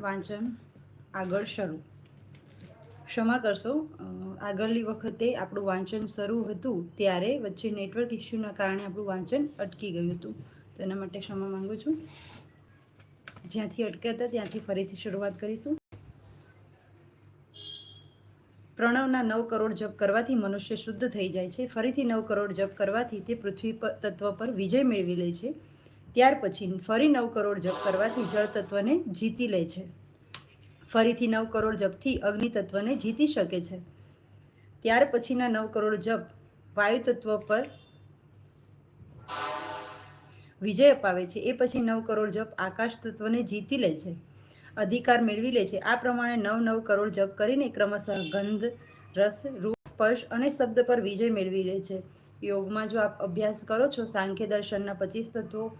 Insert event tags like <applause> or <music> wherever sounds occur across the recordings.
વાંચન આગળ શરૂ. ક્ષમા કરશો આગળની વખતે આપણું વાંચન શરૂ હતું ત્યારે વચ્ચે નેટવર્ક ઇસ્યુના કારણે આપણું વાંચન અટકી ગયું હતું. તો એના માટે ક્ષમા માંગુ છું. જ્યાંથી અટક્યા હતા ત્યાંથી ફરીથી શરૂઆત કરીશું. પ્રણવના નવ કરોડ જપ કરવાથી મનુષ્ય શુદ્ધ થઈ જાય છે. ફરીથી નવ કરોડ જપ કરવાથી તે પૃથ્વી તત્વ પર વિજય મેળવી લે છે. ત્યાર પછી ફરી નવ કરોડ જપ કરવાથી જળ તત્વને જીતી લે છે. ફરીથી નવ કરોડ જપથી અગ્નિ તત્વને જીતી શકે છે. ત્યાર પછીના નવ કરોડ જપ વાયુ તત્વ પર વિજય અપાવે છે. એ પછી નવ કરોડ જપ આકાશ તત્વને જીતી લે છે. અધિકાર મેળવી લે છે. આ પ્રમાણે નવ નવ કરોડ જપ કરીને ક્રમશઃ ગંધ, રસ, રૂપ, સ્પર્શ અને શબ્દ પર વિજય મેળવી લે છે. યોગમાં જો આપ અભ્યાસ કરો છો, સાંખ્ય દર્શનના પચીસ તત્વો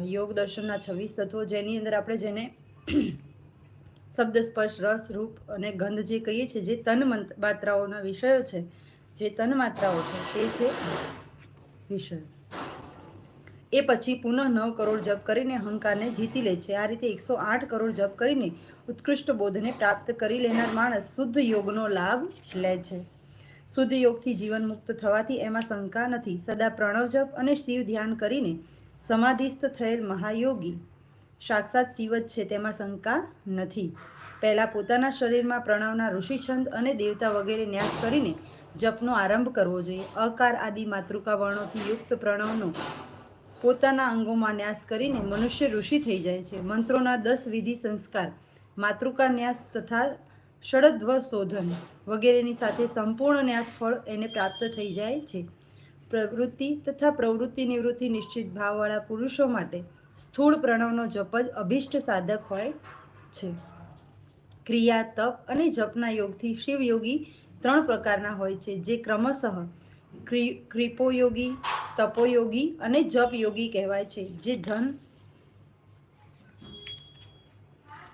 યોગ દર્શનના છવ્વીસ તત્વો, જેની અંદર આપણે જેને <clears throat> શબ્દ સ્પર્શ, રસ, રૂપ અને ગંધ જે કહીએ છીએ, જે તન માત્રાઓના વિષયો છે, જે તન માત્રાઓ છે, તે છે વિષય. એ પછી પુનઃ નવ કરોડ જપ કરીને અહંકારને જીતી લે છે. આ રીતે એકસો આઠ કરોડ જપ કરીને ઉત્કૃષ્ટ બોધને પ્રાપ્ત કરી લેનાર માણસ શુદ્ધ યોગનો લાભ લે છે. શુદ્ધ યોગથી જીવન મુક્ત થવાથી એમાં શંકા નથી. સદા પ્રણવ જપ અને શિવ ધ્યાન કરીને સમાધિસ્થ થયેલ મહાયોગી સાક્ષાત શિવ જ છે, તેમાં શંકા નથી. પહેલાં પોતાના શરીરમાં પ્રણવના ઋષિછંદ અને દેવતા વગેરે ન્યાસ કરીને જપનો આરંભ કરવો જોઈએ. અકાર આદિ માતૃકા વર્ણોથી યુક્ત પ્રણવનો પોતાના અંગોમાં ન્યાસ કરીને મનુષ્ય ઋષિ થઈ જાય છે. મંત્રોના દસ વિધિ સંસ્કાર, માતૃકા ન્યાસ તથા ષડધ્વ શોધન વગેરેની સાથે સંપૂર્ણ ન્યાસ ફળ એને પ્રાપ્ત થઈ જાય છે. પ્રવૃત્તિ તથા પ્રવૃત્તિ નિવૃત્તિ નિશ્ચિત ભાવવાળા પુરુષો માટે સ્થૂળ પ્રણવનો જપ જ અભિષ્ટ સાધક હોય છે. ક્રિયા, તપ અને જપના યોગથી શિવયોગી ત્રણ પ્રકારના હોય છે, જે ક્રમશઃ ક્રિ- ક્રિપોયોગી, તપોયોગી અને જપયોગી કહેવાય છે, જે ધન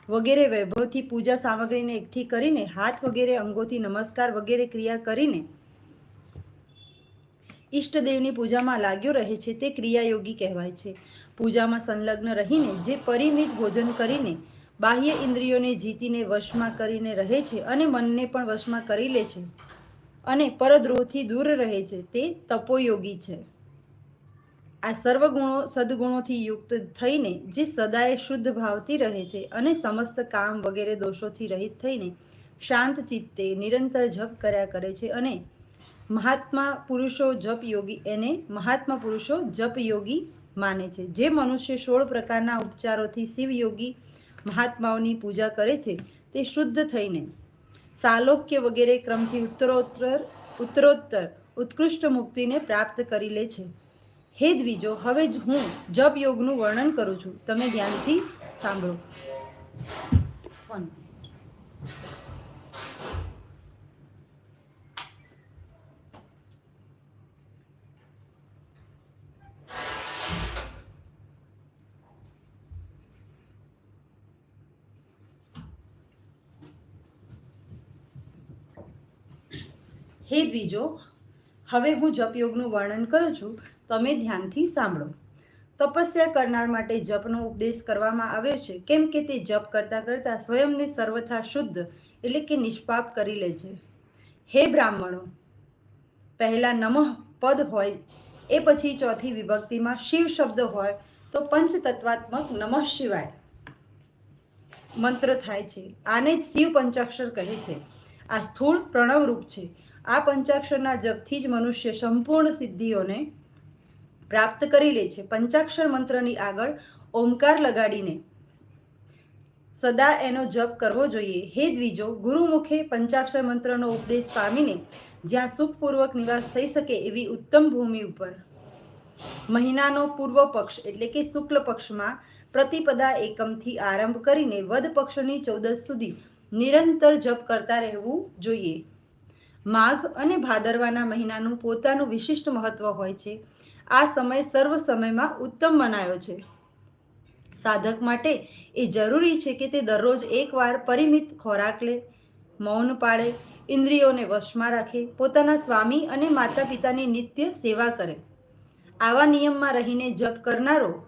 વગેરે વૈભવથી પૂજા સામગ્રીને એકઠી કરીને, હાથ વગેરે અંગોથી નમસ્કાર વગેરે ક્રિયા કરીને ઈષ્ટદેવની પૂજામાં લાગ્યો રહે છે તે ક્રિયાયોગી કહેવાય છે. પૂજામાં સંલગ્ન રહીને જે પરિમિત ભોજન કરીને બાહ્ય ઇન્દ્રિયોને જીતીને વશમાં કરીને રહે છે અને મનને પણ વશમાં કરી લે છે અને પરદ્રોહથી દૂર રહે છે તે તપોયોગી છે. આ સર્વગુણો સદગુણોથી યુક્ત થઈને જે સદાય શુદ્ધ ભાવથી રહે છે અને સમસ્ત કામ વગેરે દોષોથી રહિત થઈને શાંત ચિત્તે નિરંતર જપ કર્યા કરે છે અને મહાત્મા પુરુષો જપ યોગી એને મહાત્મા પુરુષો જપ યોગી માને છે. જે મનુષ્ય સોળ પ્રકારના ઉપચારોથી શિવયોગી મહાત્માઓની પૂજા કરે છે, તે શુદ્ધ થઈને સાલોક્ય વગેરે ક્રમથી ઉત્તરોત્તર ઉત્તરોત્તર, ઉત્કૃષ્ટ મુક્તિને પ્રાપ્ત કરી લે છે. હે દ્વિજો, હવે જ હું જપ યોગનું વર્ણન કરું છું. તમે ધ્યાનથી સાંભળો. હે દ્વિજો, હવે હું જપયોગનું વર્ણન કરું છું, તમે ધ્યાનથી સાંભળો. તપસ્યા કરનાર માટે જપનો ઉપદેશ કરવામાં આવ્યો છે, કેમ કે તે જપ કરતાં કરતાં સ્વયંને સર્વથા શુદ્ધ એટલે કે નિષ્પાપ કરી લે છે. હે બ્રાહ્મણો, પહેલાં નમઃ પદ હોય, એ પછી ચોથી વિભક્તિમાં શિવ શબ્દ હોય, તો પંચતત્વાત્મક નમઃ શિવાય. મંત્ર થાય છે, આને જ શિવ પંચાક્ષર કહે છે. આ સ્થૂળ પ્રણવરૂપ છે. આ પંચાક્ષરના જપથી જ મનુષ્ય સંપૂર્ણ સિદ્ધિઓને પ્રાપ્ત કરી લે છે. પંચાક્ષર મંત્રની આગળ ઓમકાર લગાડીને સદા એનો જપ કરવો જોઈએ. હે દ્વિજો, ગુરુમુખે પંચાક્ષર મંત્રનો ઉપદેશ પામીને જ્યાં સુખપૂર્વક નિવાસ થઈ શકે એવી ઉત્તમ ભૂમિ ઉપર મહિનાનો પૂર્વ પક્ષ એટલે કે શુક્લ પક્ષમાં પ્રતિપદા એકમથી આરંભ કરીને વદ પક્ષની ચૌદસ સુધી નિરંતર જપ કરતા રહેવું જોઈએ. માઘ અને ભાદરવાના મહિનાનું પોતાનું વિશિષ્ટ મહત્વ હોય છે. આ સમય સર્વ સમયમાં ઉત્તમ મનાયો છે. સાધક માટે એ જરૂરી છે કે તે દરરોજ એકવાર પરિમિત ખોરાક લે, મૌન પાળે, ઇન્દ્રિયોને વશમાં રાખે, પોતાના સ્વામી અને માતા પિતાની નિત્ય સેવા કરે. આવા નિયમમાં રહીને જપ કરનારો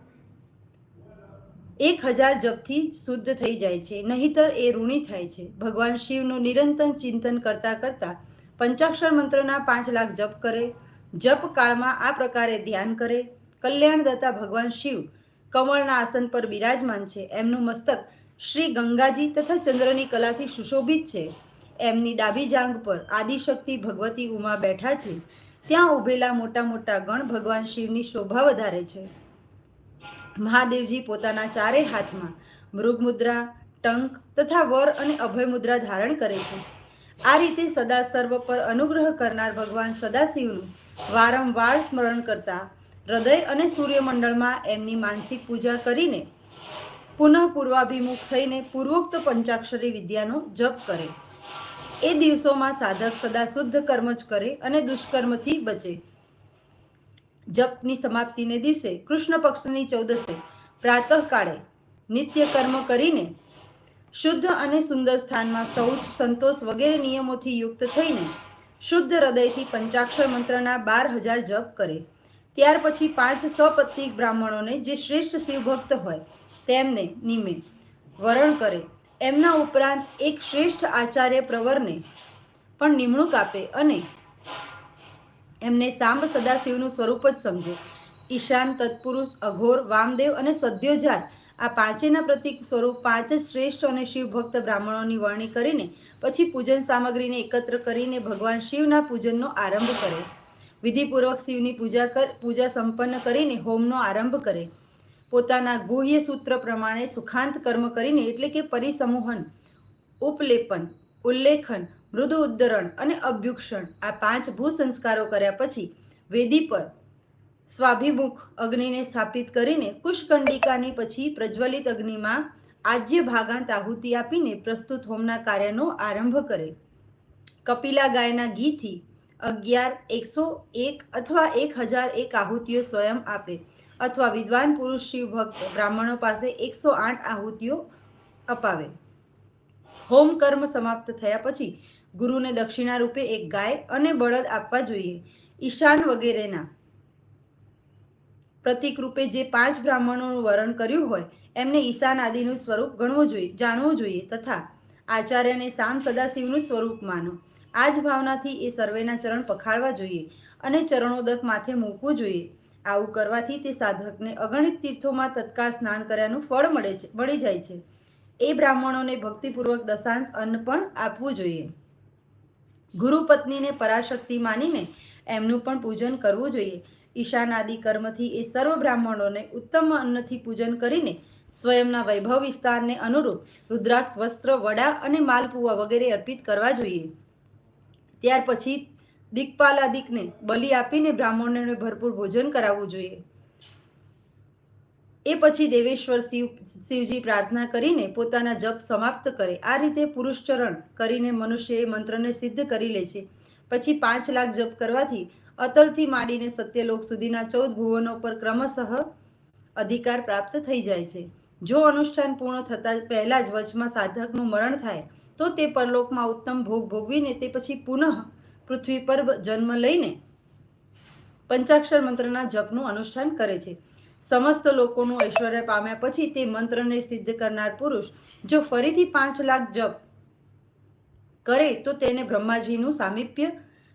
એક હજાર જપથી શુદ્ધ થઈ જાય છે, નહીતર એ ઋણી થાય છે. ભગવાન શિવનું નિરંતર ચિંતન કરતાં કરતા પંચાક્ષર મંત્રના પાંચ લાખ જપ કરે, જપ કાળમાં આ પ્રકારે ધ્યાન કરે. કલ્યાણદાતા ભગવાન શિવ કમળના આસન પર બિરાજમાન છે. એમનું મસ્તક શ્રી ગંગાજી તથા ચંદ્રની કલાથી સુશોભિત છે. એમની ડાબી જાંગ પર આદિશક્તિ ભગવતી ઉમા બેઠા છે. ત્યાં ઊભેલા મોટા મોટા ગણ ભગવાન શિવની શોભા વધારે છે. મહાદેવજી પોતાના ચારે હાથમાં મૃગમુદ્રા, ટંક તથા વર અને અભય મુદ્રા ધારણ કરે છે. આ રીતે સદા સર્વ પર અનુગ્રહ કરનાર ભગવાન સદાશિવનું વારંવાર સ્મરણ કરતા હૃદય અને સૂર્યમંડળમાં એમની માનસિક પૂજા કરીને પુનઃ પૂર્વાભિમુખ થઈને પૂર્વોક્ત પંચાક્ષરી વિદ્યાનો જપ કરે. એ દિવસોમાં સાધક સદા શુદ્ધ કર્મ જ કરે અને દુષ્કર્મથી બચે. જપની સમાપ્તિને દિવસે કૃષ્ણ પક્ષની ચૌદસે પ્રાતઃકાળે નિત્ય કર્મ કરીને શુદ્ધ અને સુંદર સ્થાનમાં શૌચ, સંતોષ વગેરે નિયમોથી યુક્ત થઈને શુદ્ધ હૃદયથી પંચાક્ષર મંત્રના બાર હજાર જપ કરે. ત્યાર પછી પાંચ સપત્નિક બ્રાહ્મણોને જે શ્રેષ્ઠ શિવભક્ત હોય તેમને નિમે વરણ કરે. એમના ઉપરાંત એક શ્રેષ્ઠ આચાર્ય પ્રવરને પણ નિમણૂક આપે અને એમને સાંબ સદાશિવનું સ્વરૂપ જ સમજે. ઈશાન, તત્પુરુષ, અઘોર, વામદેવ અને સદ્યોજાત આ પાંચેના પ્રતિક સ્વરૂપ પાંચ જ શ્રેષ્ઠ અને શિવભક્ત બ્રાહ્મણોની વરણી કરીને પછી પૂજન સામગ્રીને એકત્ર કરીને ભગવાન શિવના પૂજનનો આરંભ કરે. વિધિપૂર્વક શિવની પૂજા કર, પૂજા સંપન્ન કરીને હોમનો આરંભ કરે. પોતાના ગુહ્ય સૂત્ર પ્રમાણે સુખાંત કર્મ કરીને એટલે કે પરિસમૂહન, ઉપલેપન, ઉલ્લેખન, મૃદુ ઉદ્ધરણ અને અભ્યુક્ષણ આ પાંચ ભૂ સંસ્કારો કર્યા પછી વેદી પર સ્વાભિમુખ અગ્નિને સ્થાપિત કરીને કુશકંડિકાની પછી પ્રજ્વલિત અગ્નિમાં આજ્ય ભાગાંત આહુતિ આપીને પ્રસ્તુત હોમના કાર્યનો આરંભ કરે. કપિલા ગાયના ઘીથી અગિયાર, એકસો એક અથવા એક હજાર એક આહુતિઓ સ્વયં આપે અથવા વિદ્વાન પુરુષ શિવ ભક્ત બ્રાહ્મણો પાસે એકસો આઠ આહુતિઓ અપાવે. હોમ કર્મ સમાપ્ત થયા પછી ગુરુને દક્ષિણા રૂપે એક ગાય અને બળદ આપવા જોઈએ. ઈશાન વગેરેના પ્રતિક રૂપે જે પાંચ બ્રાહ્મણોનું વરણ કર્યું હોય, એમને ઈશાન આદિનું સ્વરૂપ ગણવું જોઈએ જાણવું જોઈએ તથા આચાર્યને સામ સદાશિવનું સ્વરૂપ માનો. આ જ ભાવનાથી એ સર્વેના ચરણ પખાળવા જોઈએ અને ચરણોદક માથે મૂકવું જોઈએ. આવું કરવાથી તે સાધકને અગણિત તીર્થોમાં તત્કાળ સ્નાન કર્યાનું ફળ મળે છે, મળી જાય છે. એ બ્રાહ્મણોને ભક્તિપૂર્વક દશાંશ અન્ન પણ આપવું જોઈએ. ગુરુ પત્નીને પરાશક્તિ માનીને એમનું પણ પૂજન કરવું જોઈએ. ઈશાન આદિ કર્મથી એ સર્વ બ્રાહ્મણોને ઉત્તમ અન્નથી પૂજન કરીને સ્વયંના વૈભવ વિસ્તારને અનુરૂપ રુદ્રાક્ષ, વસ્ત્ર, વડા અને માલપુવા વગેરે અર્પિત કરવા જોઈએ. ત્યાર પછી દિક્પાલાદિકને બલિ આપીને બ્રાહ્મણોને ભરપૂર ભોજન કરાવવું જોઈએ. એ પછી દેવેશ્વર શિવ, શિવજી પ્રાર્થના કરીને પોતાના જપ સમાપ્ત કરે. આ રીતે પુરુષચરણ કરીને મનુષ્ય એ મંત્રને સિદ્ધ કરી લે છે. પછી પાંચ લાખ જપ કરવાથી અતલથી માંડીને સત્યલોક સુધીના ચૌદ ભુવનો પર ક્રમશઃ અધિકાર પ્રાપ્ત થઈ જાય છે. જો અનુષ્ઠાન પૂર્ણ થતાં પહેલાં જ વચમાં સાધકનું મરણ થાય, તો તે પરલોકમાં ઉત્તમ ભોગ ભોગવીને તે પછી પુનઃ પૃથ્વી પર જન્મ લઈને પંચાક્ષર મંત્રના જપનું અનુષ્ઠાન કરે છે. સમસ્ત લોકોનું ઐશ્વર્ય પામ્યા પછી તે મંત્રને સિદ્ધ કરનાર પુરુષ, જો ફરીથી પાંચ લાખ જપ કરે તો તેને બ્રહ્માજીનું સામીપ્ય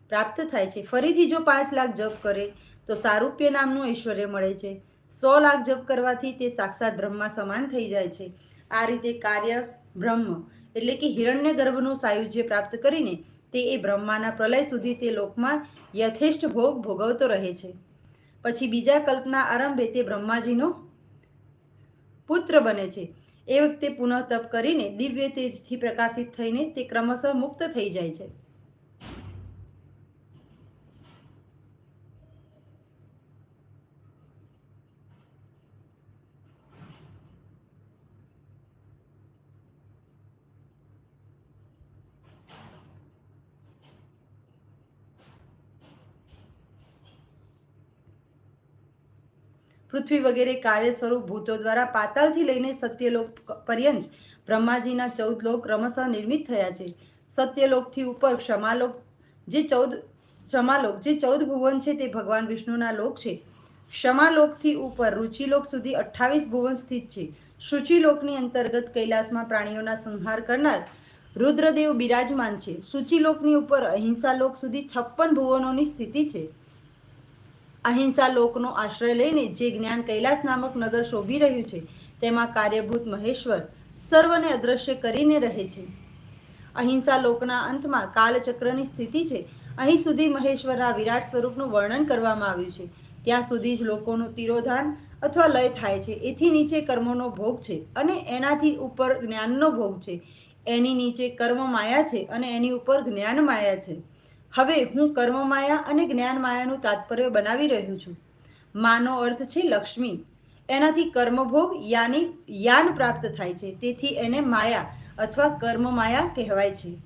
પ્રાપ્ત થાય છે. ફરીથી જો પાંચ લાખ જપ કરે, તો સારૂપ્ય નામનું ઐશ્વર્ય મળે છે. સો લાખ જપ કરવાથી તે સાક્ષાત બ્રહ્મા સમાન થઈ જાય છે. આ રીતે કાર્ય બ્રહ્મ એટલે કે હિરણ્ય ગર્ભનું સાયુજ્ય પ્રાપ્ત કરીને તે એ બ્રહ્માના પ્રલય સુધી તે લોકમાં યથેષ્ટ ભોગ ભોગવતો રહે છે. પછી બીજા કલ્પના આરંભે તે બ્રહ્માજીનો પુત્ર બને છે. એ વખતે પુનઃ તપ કરીને દિવ્ય તેજથી પ્રકાશિત થઈને તે ક્રમશઃ મુક્ત થઈ જાય છે. પૃથ્વી વગેરે કાર્ય સ્વરૂપ ભૂતો દ્વારા પાતાળથી લઈને સત્યલોક પર્યંત બ્રહ્માજીના ચૌદ લોક ક્રમશઃ નિર્મિત થયા છે. સત્યલોકથી ઉપર ક્ષમાલોક, જે ચૌદ, ક્ષમાલોક, જે ચૌદ ભુવન છે તે ભગવાન વિષ્ણુના લોક છે. ક્ષમાલોકથી ઉપર રુચિલોક સુધી અઠ્ઠાવીસ ભુવન સ્થિત છે. શુચિલોકની અંતર્ગત કૈલાસમાં પ્રાણીઓના સંહાર કરનાર રુદ્રદેવ બિરાજમાન છે. શુચિલોકની ઉપર અહિંસા લોક સુધી છપ્પન ભુવનોની સ્થિતિ છે. અહિંસા લોકનો આશ્રય લઈને જે જ્ઞાન કૈલાસ નામક નગર શોભી રહ્યું છે, તેમાં કાર્યભૂત મહેશ્વર સર્વને અદ્રશ્ય કરીને રહે છે. અહિંસા લોકના અંતમાં કાલચક્રની સ્થિતિ છે. અહીં સુધી મહેશ્વરના વિરાટ સ્વરૂપનું વર્ણન કરવામાં આવ્યું છે. ત્યાં સુધી જ લોકોનું તિરોધાન અથવા લય થાય છે. એથી નીચે કર્મોનો ભોગ છે અને એનાથી ઉપર જ્ઞાનનો ભોગ છે. એની નીચે કર્મ માયા છે અને એની ઉપર જ્ઞાન માયા છે. હવે હું કર્મ માયા અને જ્ઞાન માયાનું તાત્પર્ય બનાવી રહ્યો છું. માનો અર્થ છે લક્ષ્મી. એનાથી કર્મભોગ યાની યાન પ્રાપ્ત થાય છે. તેથી એને માયા અથવા કર્મ માયા કહેવાય છે.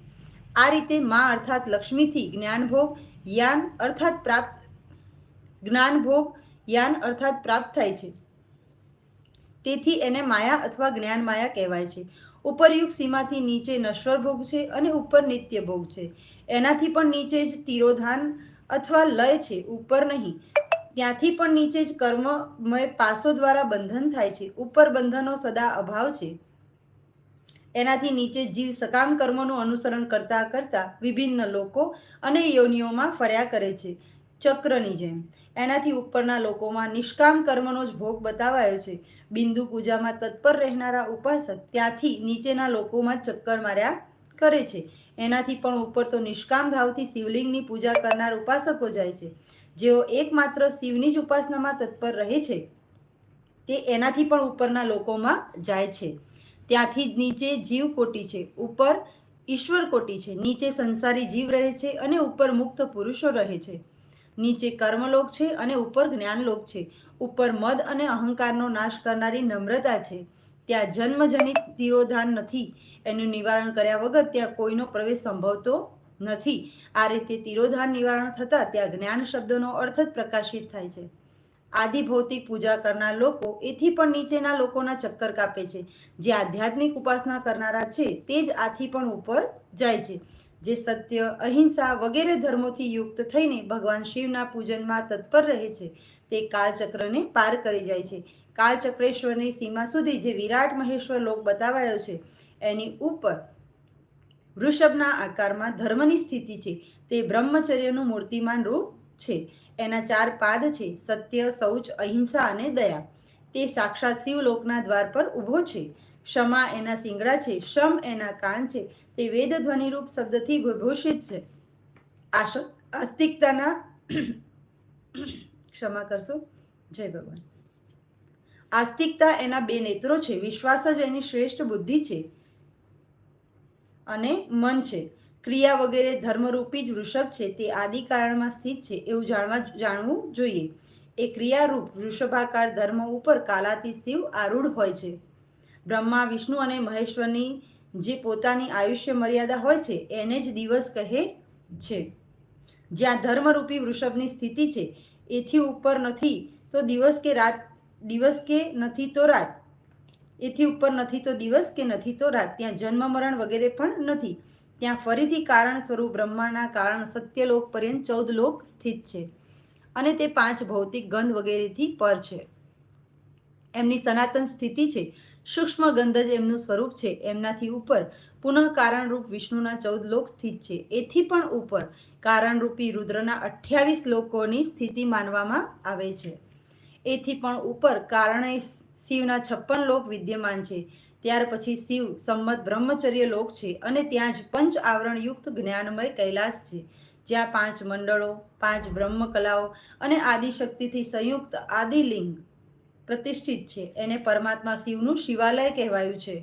આ રીતે મા અર્થાત લક્ષ્મીથી જ્ઞાનભોગ યાન અર્થાત પ્રાપ્ત જ્ઞાનભોગ યાન અર્થાત પ્રાપ્ત થાય છે. તેથી એને માયા અથવા જ્ઞાન માયા કહેવાય છે. ઉપરયુક્ત સીમાથી નીચે નશ્વર ભોગ છે અને ઉપર નિત્ય ભોગ છે. એનાથી પણ નીચે જ તિરોધાન અથવા લય છે, ઉપર નહીં. ત્યાંથી પણ નીચે જ કર્મમય પાસો દ્વારા બંધન થાય છે, ઉપર બંધનો સદા અભાવ છે. એનાથી નીચે જીવ સકામ કર્મોનું અનુસરણ કરતા કરતા વિભિન્ન લોકો અને યોનિઓમાં ફર્યા કરે છે. ચક્રની જેમ. એનાથી ઉપરના લોકોમાં નિષ્કામ કર્મનો જ ભોગ બતાવાયો છે. બિંદુ પૂજામાં તત્પર રહેનારા ઉપાસક ત્યાંથી નીચેના લોકોમાં ચક્કર માર્યા કરે છે. એનાથી પણ ઉપર તો નિષ્કામ ભાવથી શિવલિંગની પૂજા કરનાર ઉપાસકો જાય છે. જેઓ એકમાત્ર શિવની જ ઉપાસનામાં તત્પર રહે છે, તે એનાથી પણ ઉપરના લોકોમાં જાય છે. ત્યાંથી જ નીચે જીવ કોટી છે, ઉપર ઈશ્વર કોટી છે. નીચે સંસારી જીવ રહે છે અને ઉપર મુક્ત પુરુષો રહે છે. નીચે કર્મલોક છે અને ઉપર જ્ઞાનલોક છે. ઉપર મદ અને અહંકારનો નાશ કરનારી નમ્રતા છે. ત્યાં જન્મજનિત તિરોધાન નથી. એનું નિવારણ કર્યા વગર ત્યાં કોઈનો પ્રવેશ સંભવતો નથી. આ રીતે તિરોધાન નિવારણ થતાં ત્યાં જ્ઞાન શબ્દનો અર્થ જ પ્રકાશિત થાય છે. આદિ ભૌતિક પૂજા કરનાર લોકો એથી પણ નીચેના લોકોના ચક્કર કાપે છે. જે આધ્યાત્મિક ઉપાસના કરનારા છે તે જ આથી પણ ઉપર જાય છે. જે સત્ય, અહિંસા વગેરે ધર્મોથી યુક્ત થઈને ભગવાન શિવના પૂજનમાં તત્પર રહે છે, તે કાલચક્રને પાર કરી જાય છે. કાલચક્રેશ્વરની સીમા સુધી જે વિરાટ મહેશ્વર લોક બતાવાયો છે, એની ઉપર વૃષભના આકારમાં ધર્મની સ્થિતિ છે. તે બ્રહ્મચર્યનું મૂર્તિમાન રૂપ છે. એના ચાર પાદ છે, સત્ય, શૌચ, અહિંસા અને દયા. તે સાક્ષાત શિવલોકના દ્વાર પર ઊભો છે. ક્ષમા એના સિંગડા છે શમ એના કાન છે, તે વેદ ધ્વનિરૂપ શબ્દથી વિભૂષિત છે. આશ, આસ્તિકતાના ક્ષમા કરશો. જય ભગવાન. આસ્તિકતા એના બે નેત્રો છે, વિશ્વાસ જ એની શ્રેષ્ઠ બુદ્ધિ છે અને મન છે. ક્રિયા વગેરે ધર્મરૂપી જ વૃષભ છે, તે આદિ કારણમાં સ્થિત છે, એવું જાણવા જાણવું જોઈએ. એ ક્રિયારૂપ વૃષભાકાર ધર્મ ઉપર કાલાતી શિવ આરૂઢ હોય છે. બ્રહ્મા, વિષ્ણુ અને મહેશ્વરની જે પોતાની આયુષ્ય મર્યાદા હોય છે, એને જ દિવસ કહે છે. જ્યાં ધર્મરૂપી વૃષભની સ્થિતિ છે, એથી ઉપર નથી તો દિવસ કે રાત, દિવસ કે નથી તો રાત. એથી ઉપર નથી તો દિવસ કે નથી તો રાત. ત્યાં જન્મ, મરણ વગેરે પણ નથી. ત્યાં ફરીથી કારણ સ્વરૂપ બ્રહ્માના કારણ સત્યલોક પર્યંત ચૌદ લોક સ્થિત છે અને તે પાંચ ભૌતિક ગંધ વગેરેથી પર છે. એમની સનાતન સ્થિતિ છે સૂક્ષ્મ ગંધ જ એમનું સ્વરૂપ છે. એમનાથી ઉપર પુનઃ કારણરૂપ વિષ્ણુના ચૌદ લોક સ્થિત છે. એથી પણ ઉપર કારણરૂપી રુદ્રના અઠ્યાવીસ લોકોની સ્થિતિ માનવામાં આવે છે. એથી પણ ઉપર કારણે શિવના છપ્પન લોક વિદ્યમાન છે. ત્યાર પછી શિવ સંમત બ્રહ્મચર્ય લોક છે અને ત્યાં જ પંચ આવરણયુક્ત જ્ઞાનમય કૈલાસ છે. જ્યાં પાંચ મંડળો, પાંચ બ્રહ્મકલાઓ અને આદિશક્તિથી સંયુક્ત આદિલિંગ પ્રતિષ્ઠિત છે. એને પરમાત્મા શિવનું શિવાલય કહેવાયું છે.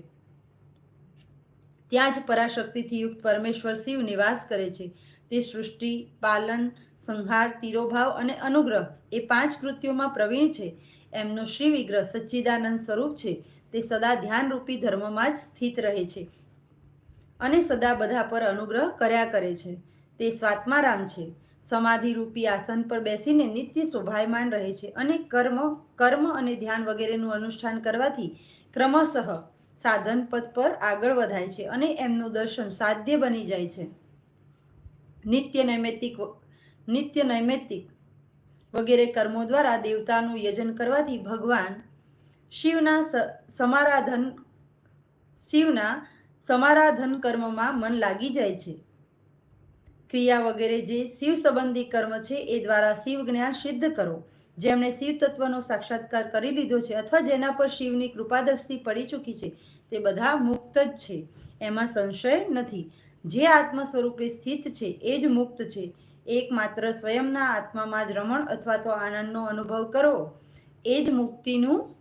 ત્યાં જ પરાશક્તિથી યુક્ત પરમેશ્વર શિવ નિવાસ કરે છે. તે સૃષ્ટિ, પાલન, સંહાર, તિરોભાવ અને અનુગ્રહ એ પાંચ કૃત્યોમાં પ્રવીણ છે. એમનો શ્રી વિગ્રહ સચ્ચિદાનંદ સ્વરૂપ છે. તે સદા ધ્યાનરૂપી ધર્મમાં જ સ્થિત રહે છે અને સદા બધા પર અનુગ્રહ કર્યા કરે છે. તે સ્વાત્મારામ છે. સમાધિરૂપી આસન પર બેસીને નિત્ય શોભાયમાન રહે છે અને કર્મ કર્મ અને ધ્યાન વગેરેનું અનુષ્ઠાન કરવાથી ક્રમશઃ સાધન પદ પર આગળ વધાય છે અને એમનું દર્શન સાધ્ય બની જાય છે. નિત્ય નૈમિત્તિક નિત્ય નૈમિત્તિક વગેરે કર્મો દ્વારા દેવતાનું યજન કરવાથી ભગવાન શિવના સમારાધન શિવના સમારાધન કર્મમાં મન લાગી જાય છે. ક્રિયા વગેરે જે શિવ સંબંધી કર્મ છે, એ દ્વારા શિવ જ્ઞાન સિદ્ધ કરો. જેમણે શિવ તત્વનો સાક્ષાત્કાર કરી લીધો છે અથવા જેના પર શિવની કૃપાદ્રષ્ટિ પડી ચૂકી છે, તે બધા મુક્ત જ છે. એમાં સંશય નથી. જે આત્મ સ્વરૂપે સ્થિત છે, એ જ મુક્ત છે. એકમાત્ર સ્વયંના આત્મામાં જ રમણ અથવા તો આનંદનો અનુભવ કરો. એ જ મુક્તિનું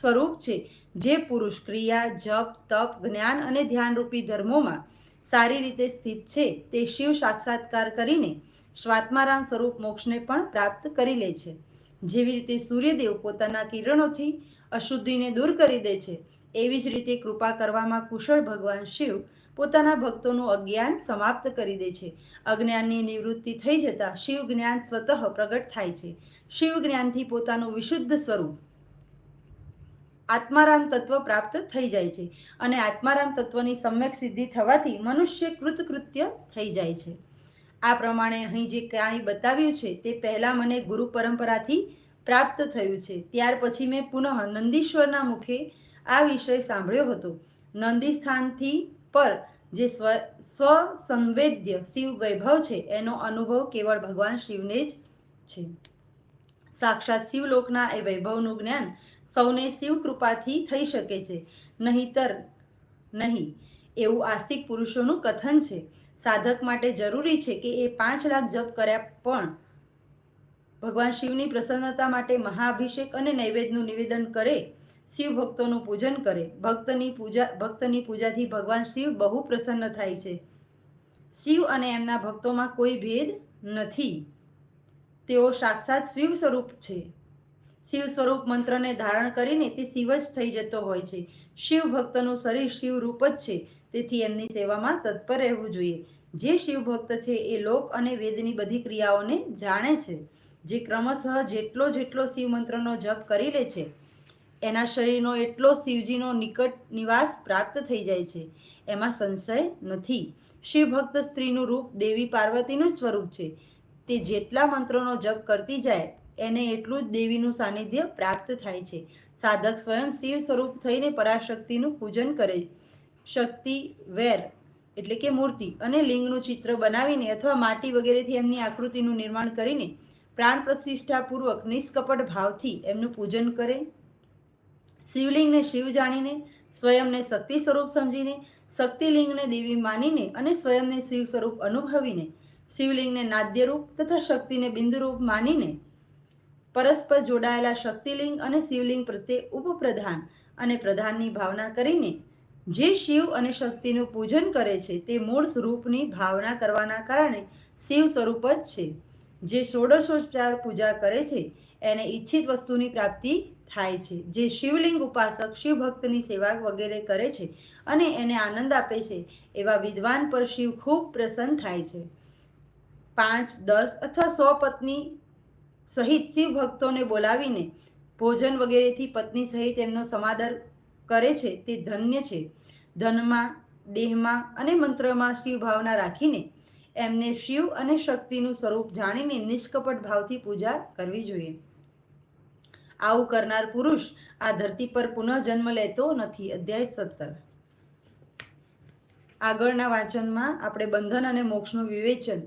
સ્વરૂપ છે. જે પુરુષ ક્રિયા, જપ, તપ, જ્ઞાન અને ધ્યાનરૂપી ધર્મોમાં સારી રીતે સ્થિત છે તે શિવ સાક્ષાત્કાર કરીને સ્વાત્મારામ સ્વરૂપ મોક્ષને પણ પ્રાપ્ત કરી લે છે. જેવી રીતે સૂર્યદેવ પોતાના કિરણોથી અશુદ્ધિને દૂર કરી દે છે, એવી જ રીતે કૃપા કરવામાં કુશળ ભગવાન શિવ પોતાના ભક્તોનું અજ્ઞાન સમાપ્ત કરી દે છે. અજ્ઞાનની નિવૃત્તિ થઈ જતાં શિવ જ્ઞાન સ્વતઃ પ્રગટ થાય છે. શિવ જ્ઞાનથી પોતાનું વિશુદ્ધ સ્વરૂપ આત્મારામ તત્વ પ્રાપ્ત થઈ જાય છે અને આત્મારામ તત્વની સમ્યક સિદ્ધિ થવાથી મનુષ્ય કૃતકૃત્ય થઈ જાય છે. આ પ્રમાણે અહીં જે કાંઈ બતાવ્યું છે તે પહેલાં મને ગુરુ પરંપરાથી પ્રાપ્ત થયું છે. ત્યાર પછી મેં પુનઃ નંદીશ્વરના મુખે આ વિષય સાંભળ્યો હતો. નંદી સ્થાનથી પર જે સ્વ, સ્વસંવેદ્ય શિવ વૈભવ છે એનો અનુભવ કેવળ ભગવાન શિવને જ છે. સાક્ષાત શિવલોકના એ વૈભવનું જ્ઞાન સૌને શિવ કૃપાથી થઈ શકે છે. નહીતર નહીં. એવું આસ્તિક પુરુષોનું કથન છે. સાધક માટે જરૂરી છે કે એ પાંચ લાખ જપ કર્યા પણ ભગવાન શિવની પ્રસન્નતા માટે મહાઅભિષેક અને નૈવેદ્યનું નિવેદન કરે, શિવ ભક્તોનું પૂજન કરે. ભક્તની પૂજા, ભક્તની પૂજાથી ભગવાન શિવ બહુ પ્રસન્ન થાય છે. શિવ અને એમના ભક્તોમાં કોઈ ભેદ નથી. તેઓ સાક્ષાત શિવ સ્વરૂપ છે. શિવ સ્વરૂપ મંત્રને ધારણ કરીને તે શિવ જ થઈ જતો હોય છે. શિવ ભક્તનું શરીર શિવ રૂપ જ છે. તેથી એમની સેવામાં તત્પર રહેવું જોઈએ. જે શિવ ભક્ત છે એ લોક અને વેદની બધી ક્રિયાઓને જાણે છે. જે ક્રમશઃ જેટલો જેટલો શિવ મંત્રનો જપ કરી લે છે, એના શરીરનો એટલો શિવજીનો નિકટ નિવાસ પ્રાપ્ત થઈ જાય છે. એમાં સંશય નથી. શિવ ભક્ત સ્ત્રીનું રૂપ દેવી પાર્વતીનું સ્વરૂપ છે. તે જેટલા મંત્રોનો જપ કરતી જાય એને એટલું જ દેવીનું સાનિધ્ય પ્રાપ્ત થાય છે. સાધક સ્વયં શિવ સ્વરૂપ થઈને પરાશક્તિનું પૂજન કરે. શક્તિ, વેર એટલે કે મૂર્તિ અને લિંગનું ચિત્ર બનાવીને અથવા માટી વગેરેથી એમની આકૃતિનું નિર્માણ કરીને પ્રાણ પ્રતિષ્ઠાપૂર્વક નિષ્કપટ ભાવથી એમનું પૂજન કરે. શિવલિંગને શિવ જાણીને, સ્વયંને શક્તિ સ્વરૂપ સમજીને, શક્તિલિંગને દેવી માનીને અને સ્વયંને શિવ સ્વરૂપ અનુભવીને, શિવલિંગને નાદ્યરૂપ તથા શક્તિને બિંદુરૂપ માનીને પરસ્પર જોડાયેલા શક્તિલિંગ અને શિવલિંગ પ્રત્યે ઉપપ્રધાન અને પ્રધાનની ભાવના કરીને જે શિવ અને શક્તિનું પૂજન કરે છે તે મૂળ સ્વરૂપની ભાવના કરવાના કારણે શિવ સ્વરૂપ જ છે. જે ષોડશોપચાર પૂજા કરે છે, એને ઈચ્છિત વસ્તુની પ્રાપ્તિ થાય છે. જે શિવલિંગ ઉપાસક શિવ ભક્તની સેવા વગેરે કરે છે અને એને આનંદ આપે છે, એવા વિદ્વાન પર શિવ ખૂબ પ્રસન્ન થાય છે. પાંચ, દસ અથવા સો પત્ની સહિત શિવ ભક્તોને બોલાવીને ભોજન વગેરેથી પત્ની સહિત એમનો સમાદર કરે છે તે ધન્ય છે. ધનમાં, દેહમાં અને મંત્રમાં શિવ ભાવના રાખીને એમને શિવ અને શક્તિનું સ્વરૂપ જાણીને નિષ્કપટ ભાવથી પૂજા કરવી જોઈએ. આવું કરનાર પુરુષ આ ધરતી પર પુનઃ જન્મ લેતો નથી. અધ્યાય સત્તર. આગળના વાંચનમાં આપણે બંધન અને મોક્ષનું વિવેચન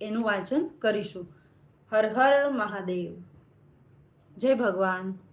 એનું વાંચન કરીશું. હર હર મહાદેવ. જય ભગવાન.